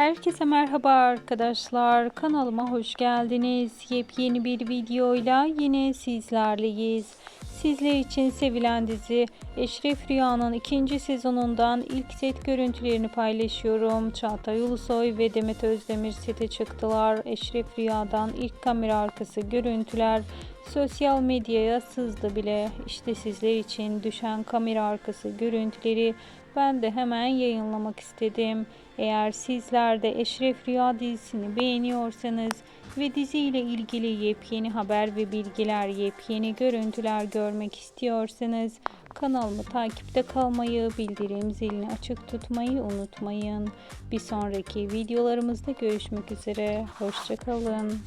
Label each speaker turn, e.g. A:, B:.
A: Herkese merhaba arkadaşlar. Kanalıma hoş geldiniz. Yepyeni bir videoyla yine sizlerleyiz. Sizler için sevilen dizi Eşref Rüya'nın ikinci sezonundan ilk set görüntülerini paylaşıyorum. Çağatay Ulusoy ve Demet Özdemir sete çıktılar. Eşref Rüya'dan ilk kamera arkası görüntüler sosyal medyaya sızdı bile. İşte sizler için düşen kamera arkası görüntüleri ben de hemen yayınlamak istedim. Eğer sizler de Eşref Rüya dizisini beğeniyorsanız ve diziyle ilgili yepyeni haber ve bilgiler, yepyeni görüntüler görmek istiyorsanız kanalımı takipte kalmayı, bildirim zilini açık tutmayı unutmayın. Bir sonraki videolarımızda görüşmek üzere. Hoşçakalın.